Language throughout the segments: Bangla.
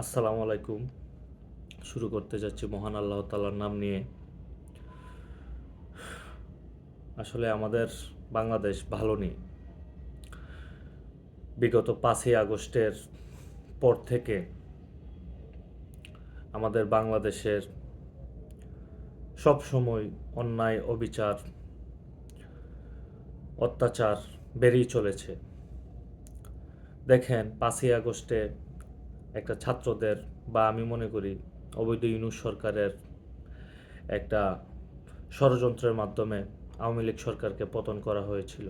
আসসালামু আলাইকুম। শুরু করতে যাচ্ছি মহান আল্লাহ তালার নাম নিয়ে। আসলে আমাদের বাংলাদেশ ভালো নেই। বিগত পাঁচই আগস্টের পর থেকে আমাদের বাংলাদেশের সব সময় অন্যায়, অবিচার, অত্যাচার বেড়েই চলেছে। দেখেন, পাঁচই আগস্টে একটা ছাত্রদের বা আমি মনে করি অবৈধ ইউনুস সরকারের একটা ষড়যন্ত্রের মাধ্যমে আওয়ামী লীগ সরকারকে পতন করা হয়েছিল।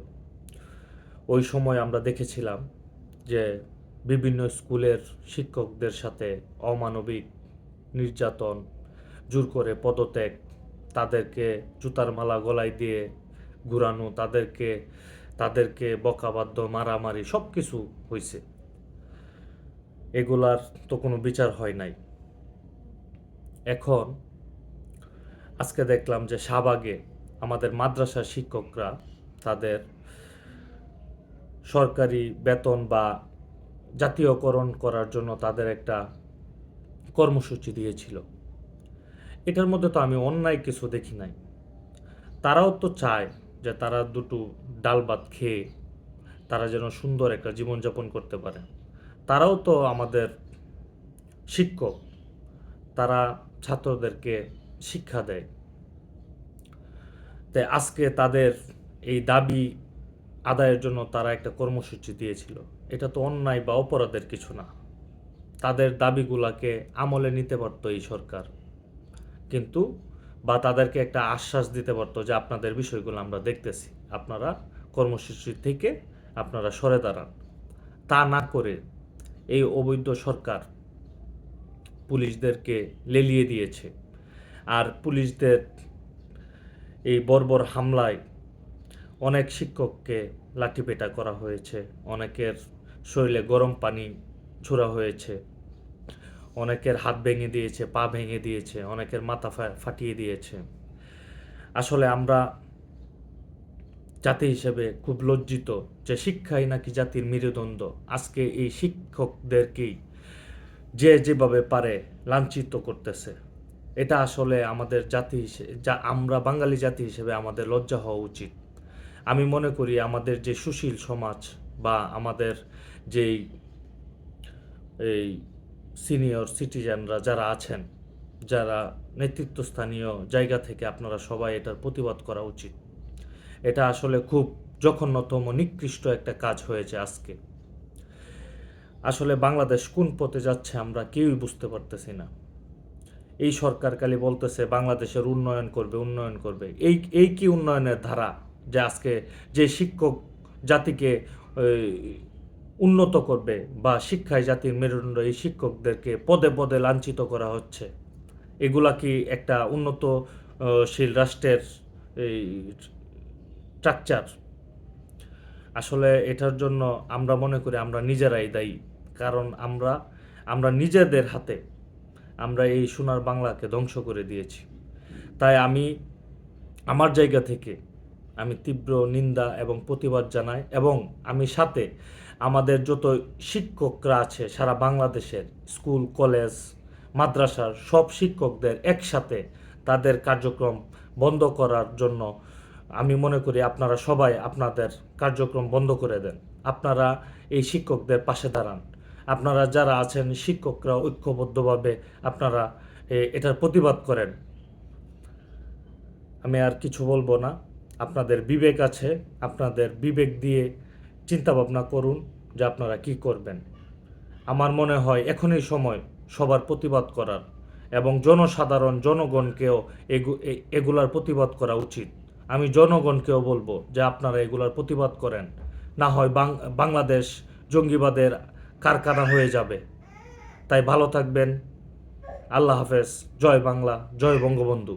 ওই সময় আমরা দেখেছিলাম যে বিভিন্ন স্কুলের শিক্ষকদের সাথে অমানবিক নির্যাতন, জোর করে পদত্যাগ, তাদেরকে জুতার মালা গলায় দিয়ে ঘুরানো, তাদেরকে তাদেরকে বকাবাদ্য, মারামারি সব কিছু হয়েছে এগুলার তো কোনো বিচার হয় নাই। এখন আজকে দেখলাম যে শাহবাগে আমাদের মাদ্রাসার শিক্ষকরা তাদের সরকারি বেতন বা জাতীয়করণ করার জন্য তাদের একটা কর্মসূচি দিয়েছিল। এটার মধ্যে তো আমি অন্যায় কিছু দেখি নাই। তারাও তো চায় যে তারা দুটো ডাল ভাত খেয়ে তারা যেন সুন্দর একটা জীবনযাপন করতে পারে। তারাও তো আমাদের শিক্ষক। তারা ছাত্রদেরকে শিক্ষা দেয়। তাই আজকে তাদের এই দাবি আদায়ের জন্য তারা একটা কর্মসূচি দিয়েছিল। এটা তো অন্যায় বা অপরাধের কিছু না। তাদের দাবিগুলাকে আমলে নিতে পারতো এই সরকার। কিন্তু বা তাদেরকে একটা আশ্বাস দিতে পারতো যে আপনাদের বিষয়গুলো আমরা দেখতেছি। আপনারা কর্মসূচি থেকে আপনারা সরে দাঁড়ান। তা না করে এই অবৈধ সরকার পুলিশদেরকে লেলিয়ে দিয়েছে। আর পুলিশদের এই বর্বর হামলায় অনেক শিক্ষককে লাঠিপেটা করা হয়েছে, অনেকের শরীরে গরম পানি ছোড়া হয়েছে, অনেকের হাত ভেঙে দিয়েছে, পা ভেঙে দিয়েছে, অনেকের মাথা ফাটিয়ে দিয়েছে। আসলে আমরা জাতি হিসেবে খুব লজ্জিত যে শিক্ষাই নাকি জাতির মেরুদণ্ড। আজকে এই শিক্ষকদেরকেই যে যেভাবে পারে লাঞ্ছিত করতেছে। এটা আসলে আমাদের জাতি হিসেবে যা, আমরা বাঙালি জাতি হিসেবে আমাদের লজ্জা হওয়া উচিত। আমি মনে করি আমাদের যে সুশীল সমাজ বা আমাদের যেই, এই সিনিয়র সিটিজেনরা যারা আছেন, যারা নেতৃত্বস্থানীয় জায়গা থেকে আপনারা সবাই এটার প্রতিবাদ করা উচিত। এটা আসলে খুব জঘন্যতম, নিকৃষ্ট একটা কাজ হয়েছে আজকে। আসলে বাংলাদেশ কোন পথে যাচ্ছে আমরা কেউই বুঝতে পারতেছি না। এই সরকার খালি বলতেছে বাংলাদেশের উন্নয়ন করবে উন্নয়ন করবে। এই এই কি উন্নয়নের ধারা যে আজকে যে শিক্ষক জাতিকে উন্নত করবে বা শিক্ষায় জাতির মেরুদণ্ড এই শিক্ষকদেরকে পদে পদে লাঞ্ছিত করা হচ্ছে? এগুলা কি একটা উন্নতশীল রাষ্ট্রের এই স্ট্রাকচার আসলে এটার জন্য আমরা মনে করি আমরা নিজেরাই দায়ী। কারণ আমরা আমরা নিজেদের হাতে আমরা এই সোনার বাংলাকে ধ্বংস করে দিয়েছি। তাই আমি আমার জায়গা থেকে আমি তীব্র নিন্দা এবং প্রতিবাদ জানাই এবং আমি সাথে আমাদের যত শিক্ষকরা আছে, সারা বাংলাদেশের স্কুল, কলেজ, মাদ্রাসার সব শিক্ষকদের একসাথে তাদের কার্যক্রম বন্ধ করার জন্য আমি মনে করি আপনারা সবাই আপনাদের কার্যক্রম বন্ধ করে দেন। আপনারা এই শিক্ষকদের পাশে দাঁড়ান। আপনারা যারা আছেন, শিক্ষকরা ঐক্যবদ্ধভাবে আপনারা এটার প্রতিবাদ করেন। আমি আর কিছু বলব না। আপনাদের বিবেক আছে। আপনাদের বিবেক দিয়ে চিন্তা ভাবনা করুন যে আপনারা কি করবেন। আমার মনে হয় এখনই সময় সবার প্রতিবাদ করার এবং জনসাধারণ, জনগণকেও এগুলার প্রতিবাদ করা উচিত। আমি জনগণকেও বলব যে আপনারা এগুলোর প্রতিবাদ করেন। না হয় বাংলাদেশ জঙ্গিবাদের কারখানা হয়ে যাবে। তাই ভালো থাকবেন। আল্লাহ হাফেজ। জয় বাংলা, জয় বঙ্গবন্ধু।